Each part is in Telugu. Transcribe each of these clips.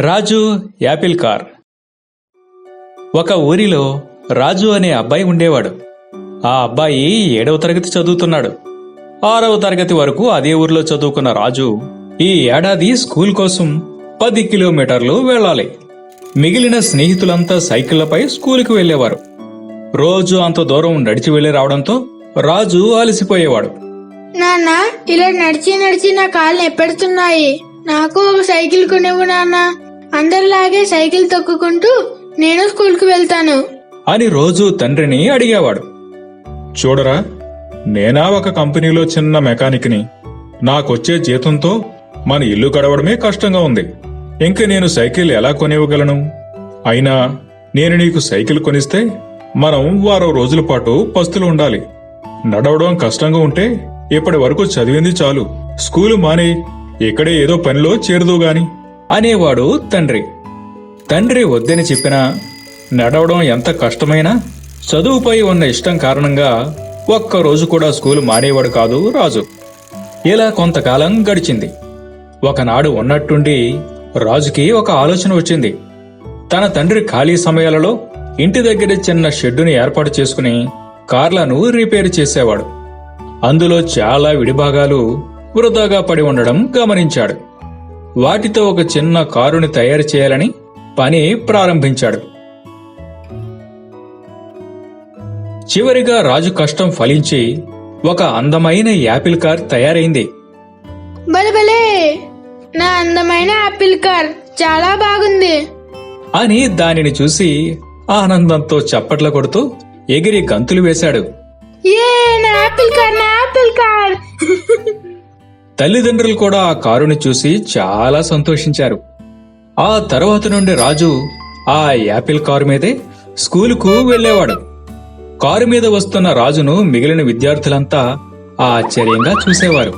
రాజు యాపిల్ కార్. ఒక ఊరిలో రాజు అనే అబ్బాయి ఉండేవాడు. ఆ అబ్బాయి ఏడవ తరగతి చదువుతున్నాడు. ఆరవ తరగతి వరకు అదే ఊరిలో చదువుకున్న రాజు ఈ ఏడాది స్కూల్ కోసం పది కిలోమీటర్లు వెళ్ళాలి. మిగిలిన స్నేహితులంతా సైకిళ్ళపై స్కూలుకు వెళ్ళేవారు. రోజు అంత దూరం నడిచి వెళ్ళి రావడంతో రాజు అలసిపోయేవాడు. నాన్న ఇలా నడిచి నడిచి నా కాళ్ళు ఎప్పెడుతున్నాయి నాకు ఒక సైకిల్ కొనివ్వు నాన్న. అందరిలాగే సైకిల్ తొక్కుకుంటూ నేను స్కూల్కి వెళ్తాను. అని రోజు తండ్రిని అడిగేవాడు. చూడరా నేనా ఒక కంపెనీలో చిన్న మెకానిక్ని. నాకొచ్చే జీతంతో మన ఇల్లు గడవడమే కష్టంగా ఉంది. ఇంక నేను సైకిల్ ఎలా కొనివ్వగలను? అయినా నేను నీకు సైకిల్ కొనిస్తే మనం వారం రోజుల పాటు పస్తులు ఉండాలి. నడవడం కష్టంగా ఉంటే ఇప్పటి వరకు చదివింది చాలు. స్కూలు మానే ఇక్కడే ఏదో పనిలో చేరదు గాని. అనేవాడు తండ్రి. తండ్రి వద్దని చెప్పినా నడవడం ఎంత కష్టమైనా చదువుపై ఉన్న ఇష్టం కారణంగా ఒక్క రోజు కూడా స్కూలు మానేవాడు కాదు రాజు. ఇలా కొంతకాలం గడిచింది. ఒకనాడు ఉన్నట్టుండి రాజుకి ఒక ఆలోచన వచ్చింది. తన తండ్రి ఖాళీ సమయాలలో ఇంటి దగ్గర చిన్న షెడ్డుని ఏర్పాటు చేసుకుని కార్లను రిపేర్ చేసేవాడు. అందులో చాలా విడిభాగాలు వృధాగా పడి ఉండడం గమనించాడు. వాటితో ఒక చిన్న కారుని తయారు చేయాలని పని ప్రారంభించాడు. చివరిగా రాజు కష్టం ఫలించి ఒక అందమైన యాపిల్ కార్ తయారైంది. బలబలే నా అందమైన ఆపిల్ కార్ చాలా బాగుంది. అని దానిని చూసి ఆనందంతో చప్పట్ల కొడుతూ ఎగిరి గంతులు వేశాడు. ఏ నా ఆపిల్ కార్ నా ఆపిల్ కార్! తల్లిదండ్రులు కూడా ఆ కారుని చూసి చాలా సంతోషించారు. ఆ తర్వాత నుండి రాజు ఆ యాపిల్ కారు మీదే స్కూలుకు వెళ్ళేవాడు. కారు మీద వస్తున్న రాజును మిగిలిన విద్యార్థులంతా ఆశ్చర్యంగా చూసేవారు.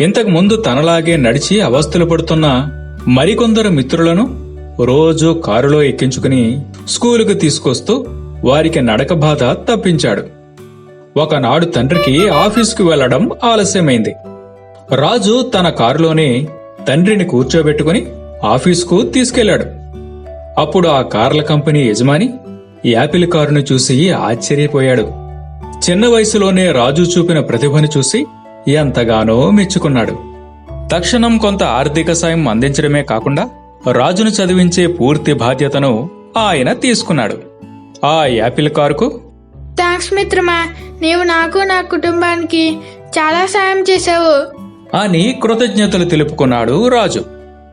ఇంతకు ముందు తనలాగే నడిచి అవస్థలు పడుతున్న మరికొందరు మిత్రులను రోజు కారులో ఎక్కించుకుని స్కూలుకు తీసుకొస్తూ వారికి నడక బాధ తప్పించాడు. ఒకనాడు తండ్రికి ఆఫీసుకు వెళ్ళడం ఆలస్యమైంది. రాజు తన కారులోనే తండ్రిని కూర్చోబెట్టుకుని ఆఫీసుకు తీసుకెళ్ళాడు. అప్పుడు ఆ కార్ల కంపెనీ యజమాని యాపిల్ కారును చూసి ఆశ్చర్యపోయాడు. చిన్న వయసులోనే రాజు చూపిన ప్రతిభను చూసి ఎంతగానో మెచ్చుకున్నాడు. తక్షణం కొంత ఆర్థిక సాయం అందించడమే కాకుండా రాజును చదివించే పూర్తి బాధ్యతను ఆయన తీసుకున్నాడు. ఆ యాపిల్ కారుకు థ్యాంక్స్ మిత్రమా నీవు నాకు నా కుటుంబానికి చాలా సాయం చేశావు. అని కృతజ్ఞతలు తెలుపుకున్నాడు రాజు.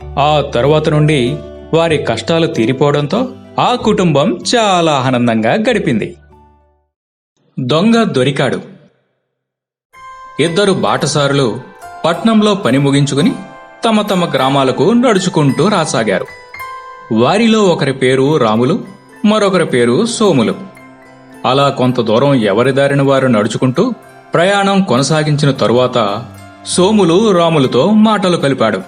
ఆ తరువాత నుండి వారి కష్టాలు తీరిపోవడంతో ఆ కుటుంబం చాలా ఆనందంగా గడిపింది. దొంగ దొరికాడు. ఇద్దరు బాటసారులు పట్నంలో పని ముగించుకుని తమ తమ గ్రామాలకు నడుచుకుంటూ రాసాగారు. వారిలో ఒకరి పేరు రాములు మరొకరి పేరు సోములు. అలా కొంత దూరం ఎవరి దారిన వారు నడుచుకుంటూ ప్రయాణం కొనసాగించిన తరువాత సోములు రాములతో మాటలు కలిపాడు.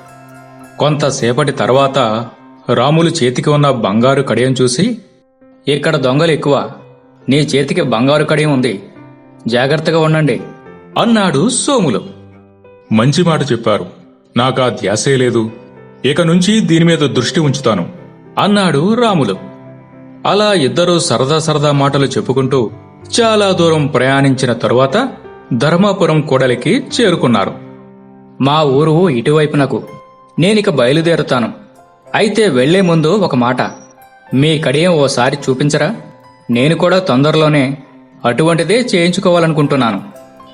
కొంతసేపటి తర్వాత రాములు చేతికి ఉన్న బంగారు కడియం చూసి ఇక్కడ దొంగలు ఎక్కువ. నీ చేతికి బంగారు కడియం ఉంది. జాగ్రత్తగా ఉండండి. అన్నాడు సోములు. మంచి మాట చెప్పారు. నాకా ధ్యాసే లేదు. ఇక నుంచి దీని మీద దృష్టి ఉంచుతాను. అన్నాడు రాములు. అలా ఇద్దరూ సరదా సరదా మాటలు చెప్పుకుంటూ చాలా దూరం ప్రయాణించిన తరువాత ధర్మాపురం కూడలికి చేరుకున్నారు. మా ఊరు ఇటువైపునకు. నేనిక బయలుదేరుతాను. అయితే వెళ్ళే ముందు ఒక మాట. మీ కడియం ఓసారి చూపించరా? నేను కూడా తొందరలోనే అటువంటిదే చేయించుకోవాలనుకుంటున్నాను.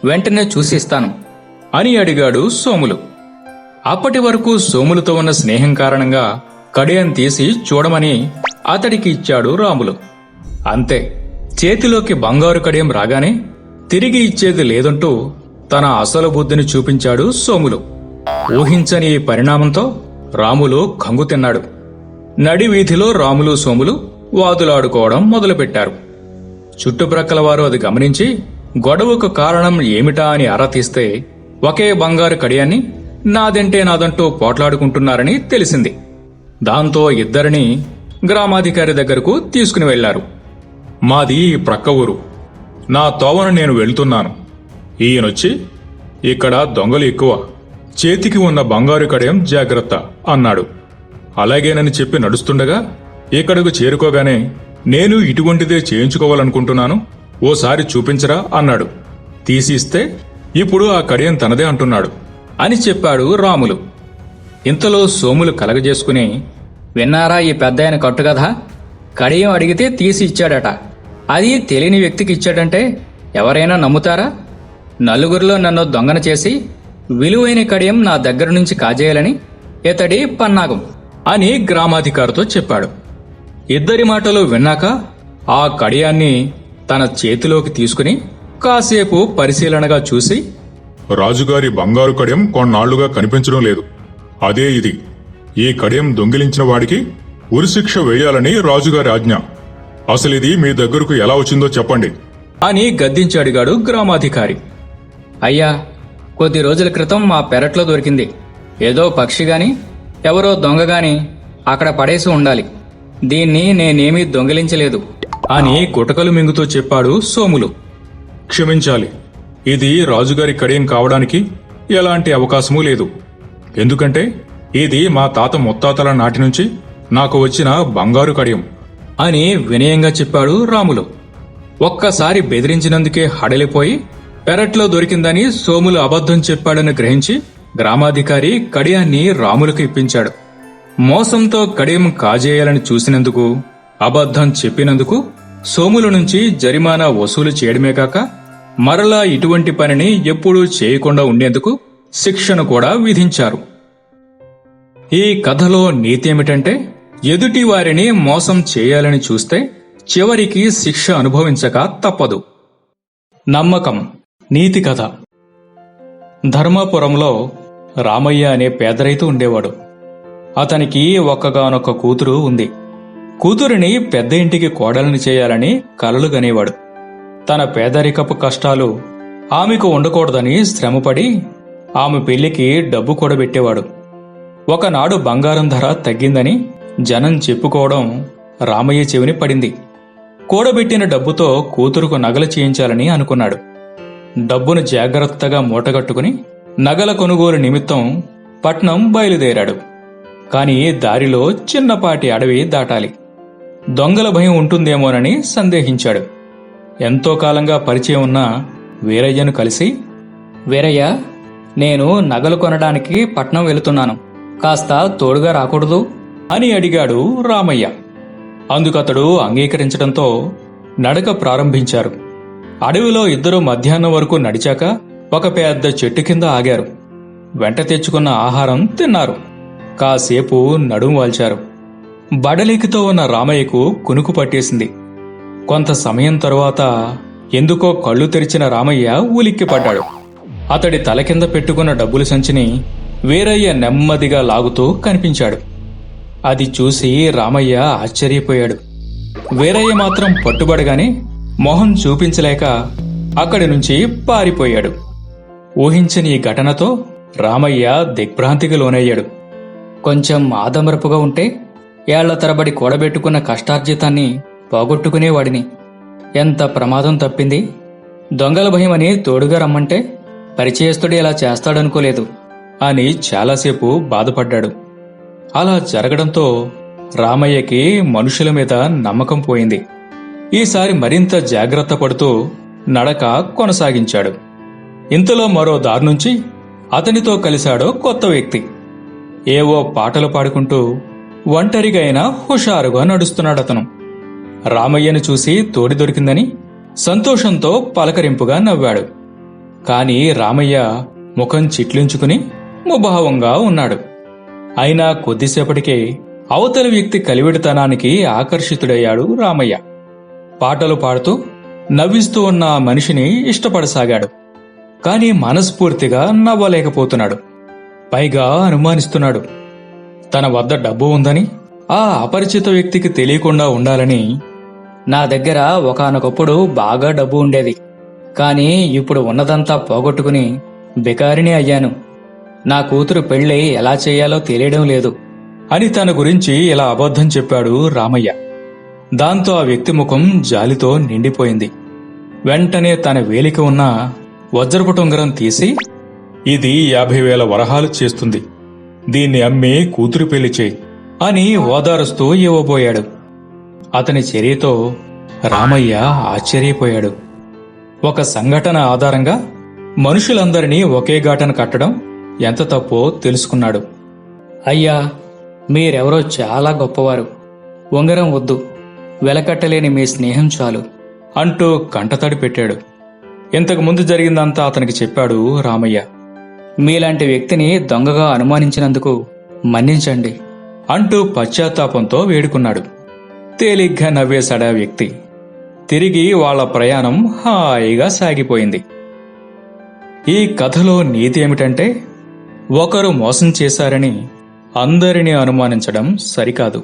వెంటనే చూసి ఇస్తాను అని అడిగాడు సోములు. అప్పటి వరకు సోములతో ఉన్న స్నేహం కారణంగా కడియం తీసి చూడమని అతడికి ఇచ్చాడు రాములు. అంతే. చేతిలోకి బంగారు కడియం రాగానే తిరిగి ఇచ్చేది లేదంటూ తన అసలు బుద్ధిని చూపించాడు సోములు. ఊహించని పరిణామంతో రాములు కంగు తిన్నాడు. నడి వీధిలో రాములు సోములు వాదులాడుకోవడం మొదలుపెట్టారు. చుట్టుప్రక్కల వారు అది గమనించి గొడవకు కారణం ఏమిటా అని ఆరా తీస్తే ఒకే బంగారు కడియాన్ని నాదంటే నాదంటూ పోట్లాడుకుంటున్నారని తెలిసింది. దాంతో ఇద్దరిని గ్రామాధికారి దగ్గరకు తీసుకుని వెళ్ళారు. మాది ప్రక్క ఊరు. నా తోవను నేను వెళ్తున్నాను. ఈయనొచ్చి ఇక్కడ దొంగలు ఎక్కువ. చేతికి ఉన్న బంగారు కడయం జాగ్రత్త అన్నాడు. అలాగేనని చెప్పి నడుస్తుండగా ఇక్కడకు చేరుకోగానే నేను ఇటువంటిదే చేయించుకోవాలనుకుంటున్నాను. ఓసారి చూపించరా అన్నాడు. తీసి ఇస్తే ఇప్పుడు ఆ కడియం తనదే అంటున్నాడు అని చెప్పాడు రాములు. ఇంతలో సోములు కలగజేసుకుని విన్నారా ఈ పెద్దాయన కట్టుకథ? కడియం అడిగితే తీసి ఇచ్చాడట. అది తెలియని వ్యక్తికి ఇచ్చాడంటే ఎవరైనా నమ్ముతారా? నలుగురిలో నన్ను దొంగన చేసి విలువైన కడియం నా దగ్గర నుంచి కాజేయాలని ఇతడి పన్నాగం అని గ్రామాధికారితో చెప్పాడు. ఇద్దరి మాటలు విన్నాక ఆ కడియాన్ని తన చేతిలోకి తీసుకుని కాసేపు పరిశీలనగా చూసి రాజుగారి బంగారు కడియం కొన్నాళ్ళుగా కనిపించడం లేదు. అదే ఇది. ఈ కడియం దొంగిలించిన వాడికి ఉరిశిక్ష వేయాలని రాజుగారి ఆజ్ఞ. అసలిది మీ దగ్గరకు ఎలా వచ్చిందో చెప్పండి. అని గద్దించాడిగాడు గ్రామాధికారి. అయ్యా కొద్ది రోజుల క్రితం మా పెరట్లో దొరికింది. ఏదో పక్షి గాని ఎవరో దొంగ గాని అక్కడ పడేసి ఉండాలి. దీన్ని నేనేమీ దొంగిలించలేదు. అని గుటకలు మింగుతూ చెప్పాడు సోములు. క్షమించాలి ఇది రాజుగారి కడియం కావడానికి ఎలాంటి అవకాశమూ లేదు. ఎందుకంటే ఇది మా తాత ముత్తాతల నాటి నుంచి నాకు వచ్చిన బంగారు కడియం. అని వినయంగా చెప్పాడు రాములు. ఒక్కసారి బెదిరించినందుకే హడలిపోయి పెరట్లో దొరికిందని సోములు అబద్ధం చెప్పాడని గ్రహించి గ్రామాధికారి కడియాన్ని రాములకు ఇప్పించాడు. మోసంతో కడియం కాజేయాలని చూసినందుకు అబద్ధం చెప్పినందుకు సోముల నుంచి జరిమానా వసూలు చేయడమే కాక మరలా ఇటువంటి పనిని ఎప్పుడూ చేయకుండా ఉండేందుకు శిక్షను కూడా విధించారు. ఈ కథలో నీతి ఏమిటంటే ఎదుటి వారిని మోసం చేయాలని చూస్తే చివరికి శిక్ష అనుభవించక తప్పదు. నమ్మకం నీతి కథ. ధర్మాపురంలో రామయ్య అనే పేదరైతు ఉండేవాడు. అతనికి ఒక్కగానొక్క కూతురు ఉంది. కూతురిని పెద్ద ఇంటికి కోడలిని చేయాలని కలలు గనేవాడు. తన పేదరికపు కష్టాలు ఆమెకు ఉండకూడదని శ్రమపడి ఆమె పెళ్ళికి డబ్బు కూడబెట్టేవాడు. ఒకనాడు బంగారం ధర తగ్గిందని జనం చెప్పుకోవడం రామయ్య చెవిని పడింది. కూడబెట్టిన డబ్బుతో కూతురుకు నగలు చేయించాలని అనుకున్నాడు. డబ్బును జాగ్రత్తగా మూటగట్టుకుని నగల కొనుగోలు నిమిత్తం పట్నం బయలుదేరాడు. కాని దారిలో చిన్నపాటి అడవి దాటాలి. దొంగల భయం ఉంటుందేమోనని సందేహించాడు. ఎంతో కాలంగా పరిచయం ఉన్న వీరయ్యను కలిసి వీరయ్య నేను నగలు కొనడానికి పట్నం వెళుతున్నాను. కాస్త తోడుగా రాకూడదు. అని అడిగాడు రామయ్య. అందుకతడు అంగీకరించడంతో నడక ప్రారంభించారు. అడవిలో ఇద్దరు మధ్యాహ్నం వరకు నడిచాక ఒక పెద్ద చెట్టు కింద ఆగారు. వెంట తెచ్చుకున్న ఆహారం తిన్నారు. కాసేపు నడుం వాల్చారు. బడలికితో ఉన్న రామయ్యకు కునుకు పట్టేసింది. కొంత సమయం తరువాత ఎందుకో కళ్ళు తెరిచిన రామయ్య ఉలిక్కిపడ్డాడు. అతడి తల కింద పెట్టుకున్న డబ్బుల సంచిని వీరయ్య నెమ్మదిగా లాగుతూ కనిపించాడు. అది చూసి రామయ్య ఆశ్చర్యపోయాడు. వీరయ్య మాత్రం పట్టుబడగానే మొహం చూపించలేక అక్కడి నుంచి పారిపోయాడు. ఊహించని ఈ ఘటనతో రామయ్య దిగ్భ్రాంతికి లోనయ్యాడు. కొంచెం ఆదమరపుగా ఉంటే ఏళ్ళ తరబడి కూడబెట్టుకున్న కష్టార్జితాన్ని పోగొట్టుకునేవాడిని. ఎంత ప్రమాదం తప్పింది? దొంగల భయమని తోడుగా రమ్మంటే పరిచయస్తుడు ఇలా చేస్తాడనుకోలేదు. అని చాలాసేపు బాధపడ్డాడు. అలా జరగడంతో రామయ్యకి మనుషుల మీద నమ్మకం పోయింది. ఈసారి మరింత జాగ్రత్త పడుతూ నడక కొనసాగించాడు. ఇంతలో మరో దారి నుంచి అతనితో కలిశాడో కొత్త వ్యక్తి. ఏవో పాటలు పాడుకుంటూ ఒంటరిగా అయినా హుషారుగా నడుస్తున్నాడతను. రామయ్యను చూసి తోడి దొరికిందని సంతోషంతో పలకరింపుగా నవ్వాడు. కాని రామయ్య ముఖం చిట్లించుకుని ముభావంగా ఉన్నాడు. అయినా కొద్దిసేపటికే అవతలి వ్యక్తి కలివిడితనానికి ఆకర్షితుడయ్యాడు రామయ్య. పాటలు పాడుతూ నవ్విస్తూ ఉన్న మనిషిని ఇష్టపడసాగాడు. కాని మనస్ఫూర్తిగా నవ్వలేకపోతున్నాడు. పైగా అనుమానిస్తున్నాడు. తన వద్ద డబ్బు ఉందని ఆ అపరిచిత వ్యక్తికి తెలియకుండా ఉండాలని నా దగ్గర ఒకనొకప్పుడు బాగా డబ్బు ఉండేది. కానీ ఇప్పుడు ఉన్నదంతా పోగొట్టుకుని బికారిని అయ్యాను. నా కూతురు పెళ్ళి ఎలా చేయాలో తెలియడం లేదు అని తన గురించి ఇలా అబద్ధం చెప్పాడు రామయ్య. దాంతో ఆ వ్యక్తి ముఖం జాలితో నిండిపోయింది. వెంటనే తన వేలిక ఉన్న వజ్రపు ఉంగరం తీసి ఇది యాభై వేల వరహాలు చేస్తుంది. దీన్ని అమ్మి కూతురు పెళ్ళి చేయి అని ఓదారుస్తూ ఇవ్వబోయాడు. అతని చర్యతో రామయ్య ఆశ్చర్యపోయాడు. ఒక సంఘటన ఆధారంగా మనుషులందరినీ ఒకే ఘాటన కట్టడం ఎంత తప్పో తెలుసుకున్నాడు. అయ్యా మీరెవరో చాలా గొప్పవారు. ఉంగరం వద్దు వెలకట్టలేని మీ స్నేహం చాలు అంటూ కంటతడి పెట్టాడు. ఇంతకు ముందు జరిగిందంతా అతనికి చెప్పాడు రామయ్య. మీలాంటి వ్యక్తిని దొంగగా అనుమానించినందుకు మన్నించండి అంటూ పశ్చాత్తాపంతో వేడుకున్నాడు. తేలిగ్గా నవ్వేశాడా వ్యక్తి. తిరిగి వాళ్ళ ప్రయాణం హాయిగా సాగిపోయింది. ఈ కథలో నీతి ఏమిటంటే ఒకరు మోసం చేశారని అందరినీ అనుమానించడం సరికాదు.